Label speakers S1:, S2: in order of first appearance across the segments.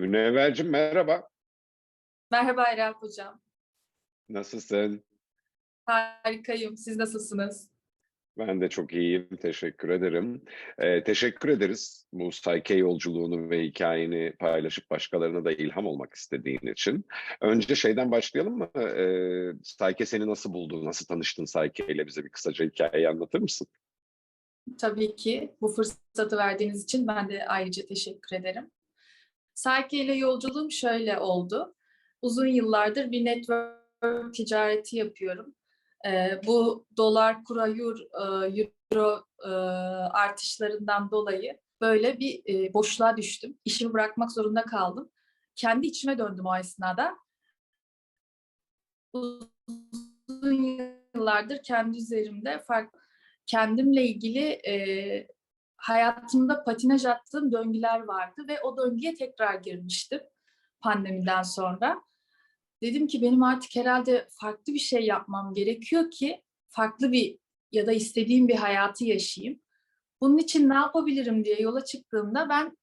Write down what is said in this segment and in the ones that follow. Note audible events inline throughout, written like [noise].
S1: Münevverciğim merhaba.
S2: Merhaba Erel Hocam.
S1: Nasılsın?
S2: Harikayım. Siz nasılsınız?
S1: Ben de çok iyiyim. Teşekkür ederim. Ee, teşekkür ederiz bu Sayke yolculuğunu ve hikayeni paylaşıp başkalarına da ilham olmak istediğin için. Önce şeyden başlayalım mı? Ee, Sayke seni nasıl buldu? Nasıl tanıştın Sayke ile? Bize bir kısaca hikayeyi anlatır mısın?
S2: Tabii ki bu fırsatı verdiğiniz için ben de ayrıca teşekkür ederim. Sayke ile yolculuğum şöyle oldu. Uzun yıllardır bir network ticareti yapıyorum. Ee, bu dolar, kura, euro, euro e, artışlarından dolayı böyle bir e, boşluğa düştüm. İşimi bırakmak zorunda kaldım. Kendi içime döndüm o esnada. Uzun yıllardır kendi üzerimde farklı kendimle ilgili e, hayatımda patinaj attığım döngüler vardı ve o döngüye tekrar girmiştim pandemiden sonra. Dedim ki benim artık herhalde farklı bir şey yapmam gerekiyor ki farklı bir ya da istediğim bir hayatı yaşayayım. Bunun için ne yapabilirim diye yola çıktığımda ben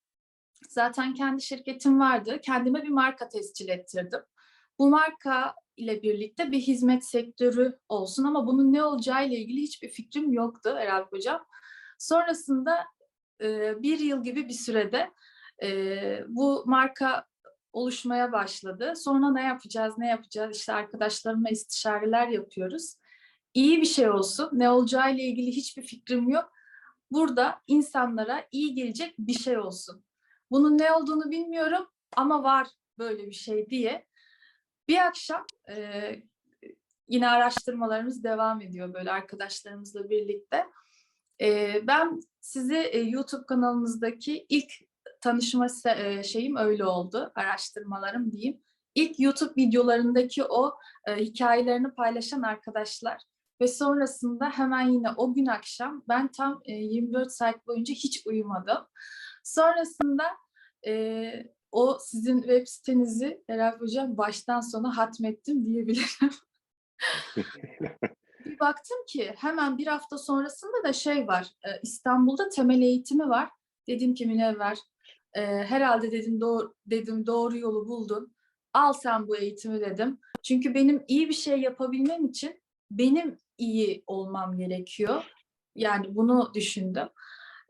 S2: zaten kendi şirketim vardı. Kendime bir marka tescil ettirdim. Bu marka ile birlikte bir hizmet sektörü olsun ama bunun ne olacağı ile ilgili hiçbir fikrim yoktu Eral Hocam. Sonrasında e, bir yıl gibi bir sürede e, bu marka oluşmaya başladı. Sonra ne yapacağız, ne yapacağız? İşte arkadaşlarımla istişareler yapıyoruz. İyi bir şey olsun. Ne olacağı ile ilgili hiçbir fikrim yok. Burada insanlara iyi gelecek bir şey olsun. Bunun ne olduğunu bilmiyorum ama var böyle bir şey diye. Bir akşam e, yine araştırmalarımız devam ediyor böyle arkadaşlarımızla birlikte. Ben sizi YouTube kanalımızdaki ilk tanışma şeyim öyle oldu, araştırmalarım diyeyim. İlk YouTube videolarındaki o hikayelerini paylaşan arkadaşlar ve sonrasında hemen yine o gün akşam ben tam e, 24 saat boyunca hiç uyumadım. Sonrasında o sizin web sitenizi Erel Hocam baştan sona hatmettim diyebilirim. [laughs] bir baktım ki hemen bir hafta sonrasında da şey var. İstanbul'da temel eğitimi var. Dedim ki Münevver herhalde dedim doğru, dedim doğru yolu buldun. Al sen bu eğitimi dedim. Çünkü benim iyi bir şey yapabilmem için benim iyi olmam gerekiyor. Yani bunu düşündüm.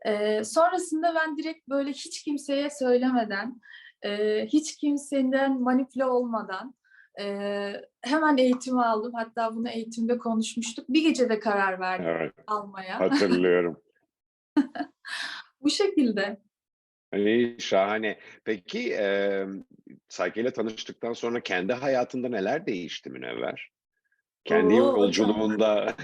S2: Ee, sonrasında ben direkt böyle hiç kimseye söylemeden, e, hiç kimsenin manipüle olmadan e, hemen eğitimi aldım. Hatta bunu eğitimde konuşmuştuk. Bir gecede karar verdim
S1: Evet,
S2: almaya.
S1: hatırlıyorum. [laughs]
S2: Bu şekilde.
S1: İyi, şahane. Peki e, Sayke ile tanıştıktan sonra kendi hayatında neler değişti Münevver? Kendi
S2: Oo,
S1: yolculuğunda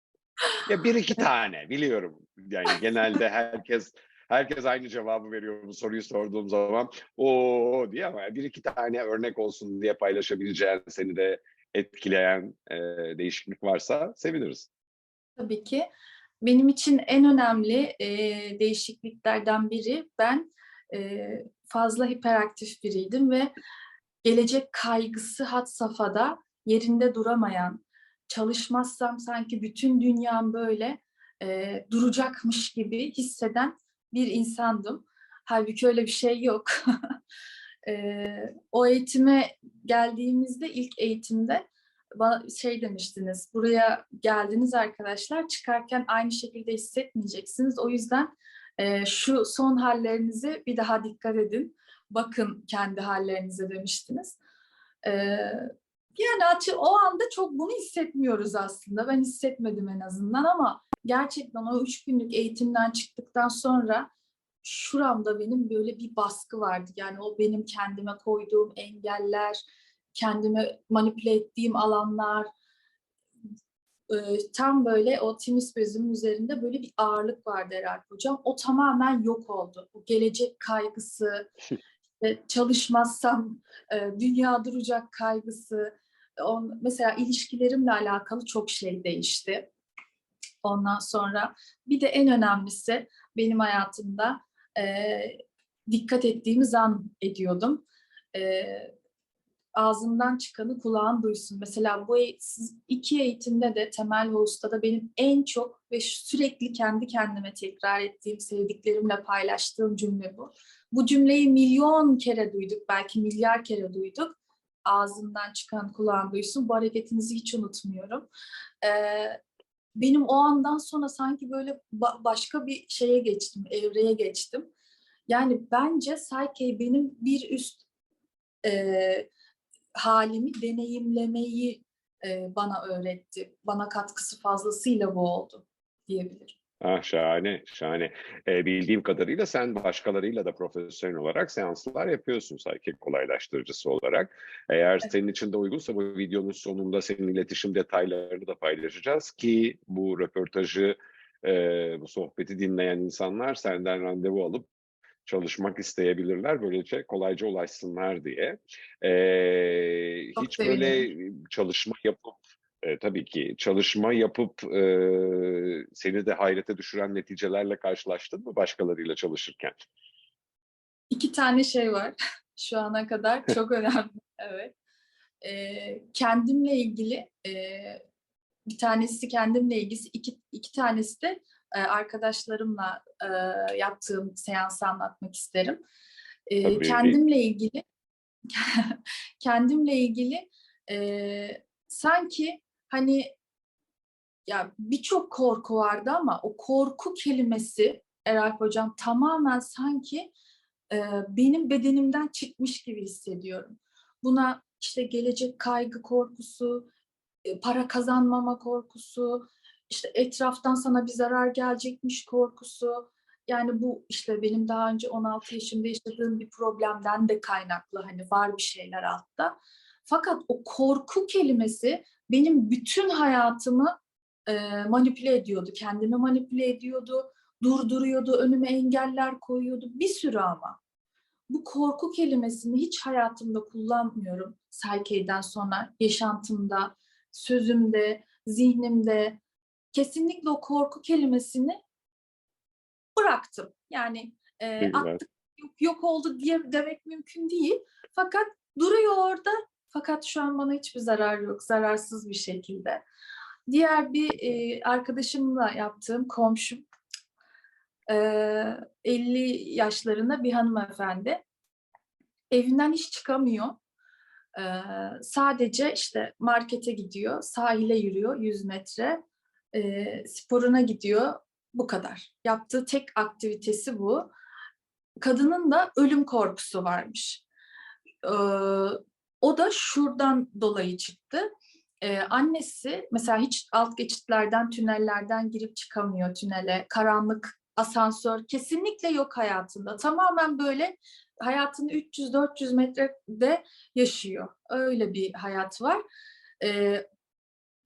S1: [laughs] ya bir iki tane biliyorum. Yani genelde herkes herkes aynı cevabı veriyor bu soruyu sorduğum zaman. O diye ama bir iki tane örnek olsun diye paylaşabileceğin seni de etkileyen e, değişiklik varsa seviniriz.
S2: Tabii ki. Benim için en önemli e, değişikliklerden biri ben e, fazla hiperaktif biriydim ve gelecek kaygısı had safhada yerinde duramayan, çalışmazsam sanki bütün dünyam böyle e, duracakmış gibi hisseden bir insandım. Halbuki öyle bir şey yok. [laughs] e, o eğitime geldiğimizde ilk eğitimde bana şey demiştiniz, buraya geldiniz arkadaşlar, çıkarken aynı şekilde hissetmeyeceksiniz. O yüzden e, şu son hallerinizi bir daha dikkat edin. Bakın kendi hallerinize demiştiniz. E, yani açı, o anda çok bunu hissetmiyoruz aslında. Ben hissetmedim en azından ama gerçekten o üç günlük eğitimden çıktıktan sonra şuramda benim böyle bir baskı vardı. Yani o benim kendime koyduğum engeller, kendimi manipüle ettiğim alanlar, e, tam böyle o timis bezim üzerinde böyle bir ağırlık vardı herhalde hocam. O tamamen yok oldu. O gelecek kaygısı, çalışmazsam e, dünya duracak kaygısı, on, mesela ilişkilerimle alakalı çok şey değişti. Ondan sonra bir de en önemlisi benim hayatımda e, dikkat ettiğimi zan ediyordum. E, ağzından çıkanı kulağın duysun. Mesela bu siz iki eğitimde de temel Host'ta da benim en çok ve sürekli kendi kendime tekrar ettiğim, sevdiklerimle paylaştığım cümle bu. Bu cümleyi milyon kere duyduk, belki milyar kere duyduk. Ağzından çıkan kulağın duysun. Bu hareketinizi hiç unutmuyorum. Ee, benim o andan sonra sanki böyle ba- başka bir şeye geçtim, evreye geçtim. Yani bence Psyche benim bir üst e, halimi deneyimlemeyi e, bana öğretti. Bana katkısı fazlasıyla bu oldu diyebilirim.
S1: Ah şahane, şahane. Ee, bildiğim kadarıyla sen başkalarıyla da profesyonel olarak seanslar yapıyorsun Psychic kolaylaştırıcısı olarak. Eğer senin için de uygunsa bu videonun sonunda senin iletişim detaylarını da paylaşacağız ki bu röportajı, e, bu sohbeti dinleyen insanlar senden randevu alıp çalışmak isteyebilirler. Böylece kolayca ulaşsınlar diye. Ee,
S2: Çok
S1: hiç böyle çalışma yapıp e, tabii ki çalışma yapıp e, seni de hayrete düşüren neticelerle karşılaştın mı başkalarıyla çalışırken?
S2: İki tane şey var [laughs] şu ana kadar çok önemli. Evet. Ee, kendimle ilgili e, bir tanesi kendimle ilgisi iki, iki tanesi de e, arkadaşlarımla e, yaptığım seansı anlatmak isterim. E,
S1: Tabii.
S2: kendimle ilgili [laughs] kendimle ilgili e, sanki hani ya birçok korku vardı ama o korku kelimesi Eralp Hocam tamamen sanki e, benim bedenimden çıkmış gibi hissediyorum. Buna işte gelecek kaygı korkusu, e, para kazanmama korkusu, işte etraftan sana bir zarar gelecekmiş korkusu. Yani bu işte benim daha önce 16 yaşımda yaşadığım bir problemden de kaynaklı hani var bir şeyler altta. Fakat o korku kelimesi benim bütün hayatımı e, manipüle ediyordu. Kendimi manipüle ediyordu, durduruyordu, önüme engeller koyuyordu. Bir sürü ama. Bu korku kelimesini hiç hayatımda kullanmıyorum. Psyche'den sonra yaşantımda, sözümde, zihnimde. Kesinlikle o korku kelimesini bıraktım. Yani e, attık, yok, yok oldu diye demek mümkün değil. Fakat duruyor orada. Fakat şu an bana hiçbir zarar yok. Zararsız bir şekilde. Diğer bir e, arkadaşımla yaptığım komşum e, 50 yaşlarında bir hanımefendi. Evinden hiç çıkamıyor. E, sadece işte markete gidiyor, sahile yürüyor 100 metre, e, sporuna gidiyor. Bu kadar. Yaptığı tek aktivitesi bu. Kadının da ölüm korkusu varmış. E, o da şuradan dolayı çıktı. Ee, annesi mesela hiç alt geçitlerden, tünellerden girip çıkamıyor tünele. Karanlık, asansör kesinlikle yok hayatında. Tamamen böyle hayatını 300-400 metrede yaşıyor. Öyle bir hayat var. Ee,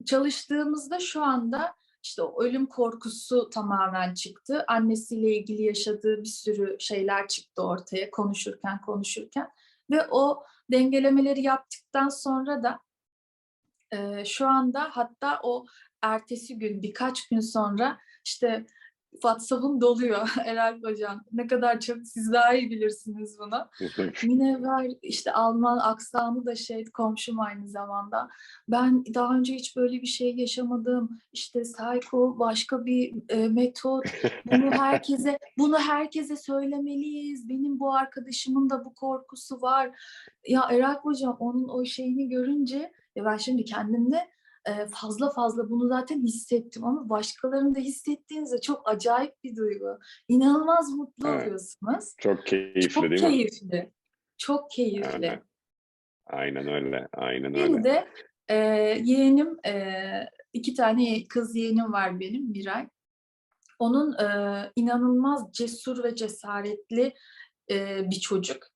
S2: çalıştığımızda şu anda işte ölüm korkusu tamamen çıktı. Annesiyle ilgili yaşadığı bir sürü şeyler çıktı ortaya konuşurken konuşurken. Ve o dengelemeleri yaptıktan sonra da e, şu anda hatta o ertesi gün birkaç gün sonra işte WhatsApp'ım doluyor [laughs] Eralp Hocam. Ne kadar çok siz daha iyi bilirsiniz bunu. Münevver işte Alman aksanı da şey komşum aynı zamanda. Ben daha önce hiç böyle bir şey yaşamadım. İşte psycho başka bir e, metot. Bunu [laughs] herkese bunu herkese söylemeliyiz. Benim bu arkadaşımın da bu korkusu var. Ya Eralp Hocam onun o şeyini görünce ya ben şimdi kendimde e, fazla fazla bunu zaten hissettim ama başkalarının da hissettiğinizde çok acayip bir duygu. İnanılmaz mutlu
S1: Evet.
S2: oluyorsunuz.
S1: Çok keyifli
S2: Çok
S1: değil mi?
S2: keyifli. Çok keyifli.
S1: Aynen öyle, aynen
S2: Bir
S1: öyle.
S2: de e, yeğenim, e, iki tane kız yeğenim var benim, Miray. Onun e, inanılmaz cesur ve cesaretli e, bir çocuk.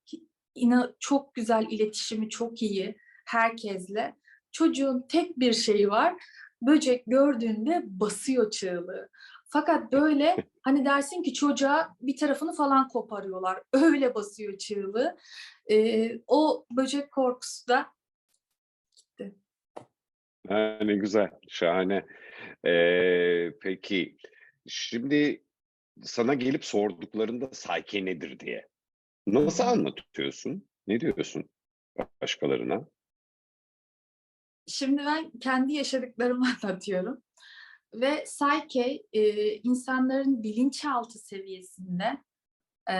S2: İna, çok güzel iletişimi çok iyi herkesle. Çocuğun tek bir şeyi var. Böcek gördüğünde basıyor çığlığı. Fakat böyle [laughs] hani dersin ki çocuğa bir tarafını falan koparıyorlar. Öyle basıyor çığlığı. E, o böcek korkusu da
S1: Ha, ne güzel, şahane. Ee, peki, şimdi sana gelip sorduklarında psyche nedir diye. Nasıl anlatıyorsun? Ne diyorsun başkalarına?
S2: Şimdi ben kendi yaşadıklarımı [laughs] anlatıyorum. Ve Psyche e, insanların bilinçaltı seviyesinde e,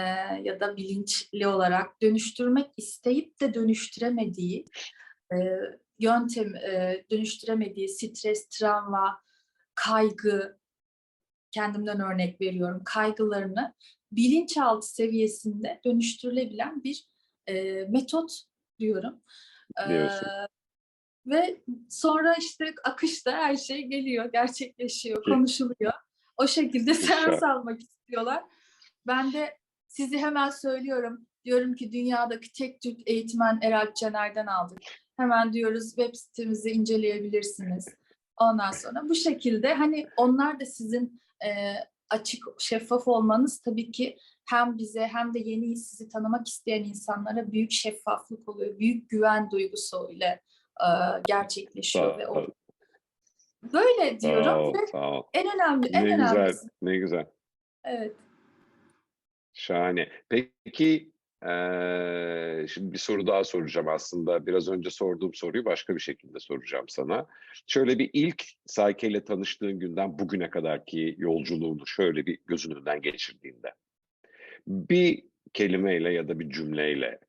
S2: ya da bilinçli olarak dönüştürmek isteyip de dönüştüremediği e, yöntem, e, dönüştüremediği stres, travma, kaygı, kendimden örnek veriyorum, kaygılarını bilinçaltı seviyesinde dönüştürülebilen bir e, metot diyorum. E. ve sonra işte akışta her şey geliyor, gerçekleşiyor, konuşuluyor. O şekilde seans almak istiyorlar. Ben de sizi hemen söylüyorum. Diyorum ki dünyadaki tek Türk eğitmen Eralp Cener'den aldık. Hemen diyoruz web sitemizi inceleyebilirsiniz. Ondan sonra bu şekilde hani onlar da sizin e, açık, şeffaf olmanız tabii ki hem bize hem de yeni sizi tanımak isteyen insanlara büyük şeffaflık oluyor. Büyük güven duygusu ile e, gerçekleşiyor.
S1: Sağ
S2: ve o, böyle diyorum
S1: Sağ ol,
S2: ve
S1: sağ ol.
S2: en önemli, en
S1: Ne güzel,
S2: önemlisi.
S1: ne güzel.
S2: Evet.
S1: Şahane. Peki, eee, şimdi bir soru daha soracağım aslında. Biraz önce sorduğum soruyu başka bir şekilde soracağım sana. Şöyle bir ilk Sayke ile tanıştığın günden bugüne kadarki yolculuğunu şöyle bir gözünün önünden geçirdiğinde. Bir kelimeyle ya da bir cümleyle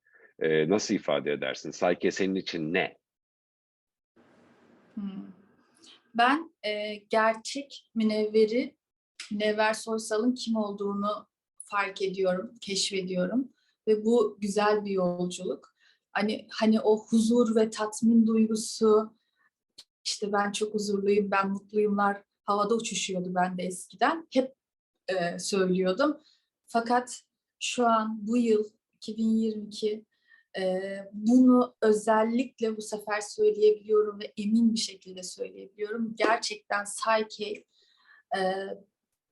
S1: eee, nasıl ifade edersin? Sayke senin için ne?
S2: Hmm. Ben e, gerçek münevveri, Münevver Soysal'ın kim olduğunu fark ediyorum, keşfediyorum ve bu güzel bir yolculuk. Hani hani o huzur ve tatmin duygusu, işte ben çok huzurluyum, ben mutluyumlar havada uçuşuyordu ben de eskiden. Hep e, söylüyordum. Fakat şu an bu yıl 2022 e, bunu özellikle bu sefer söyleyebiliyorum ve emin bir şekilde söyleyebiliyorum. Gerçekten Psyche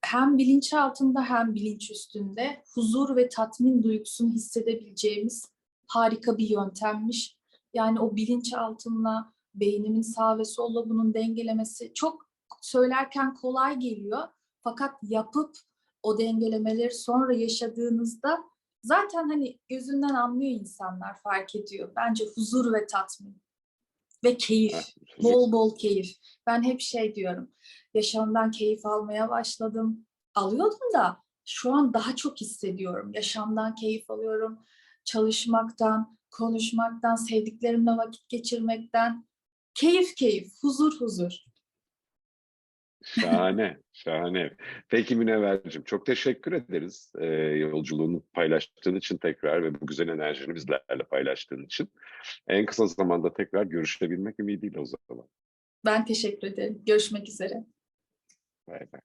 S2: hem bilinç altında hem bilinç üstünde huzur ve tatmin duygusunu hissedebileceğimiz harika bir yöntemmiş. Yani o bilinç altınla beynimin sağ ve sol lobunun dengelemesi çok söylerken kolay geliyor. Fakat yapıp o dengelemeleri sonra yaşadığınızda zaten hani gözünden anlıyor insanlar fark ediyor. Bence huzur ve tatmin ve keyif. Bol bol keyif. Ben hep şey diyorum. Yaşamdan keyif almaya başladım. Alıyordum da şu an daha çok hissediyorum. Yaşamdan keyif alıyorum. Çalışmaktan, konuşmaktan, sevdiklerimle vakit geçirmekten. Keyif keyif, huzur huzur.
S1: Şahane, şahane. Peki Münevver'cim çok teşekkür ederiz e, yolculuğunu paylaştığın için tekrar ve bu güzel enerjini bizlerle paylaştığın için. En kısa zamanda tekrar görüşebilmek ümidiyle o zaman.
S2: Ben teşekkür ederim. Görüşmek üzere.
S1: Bay bay.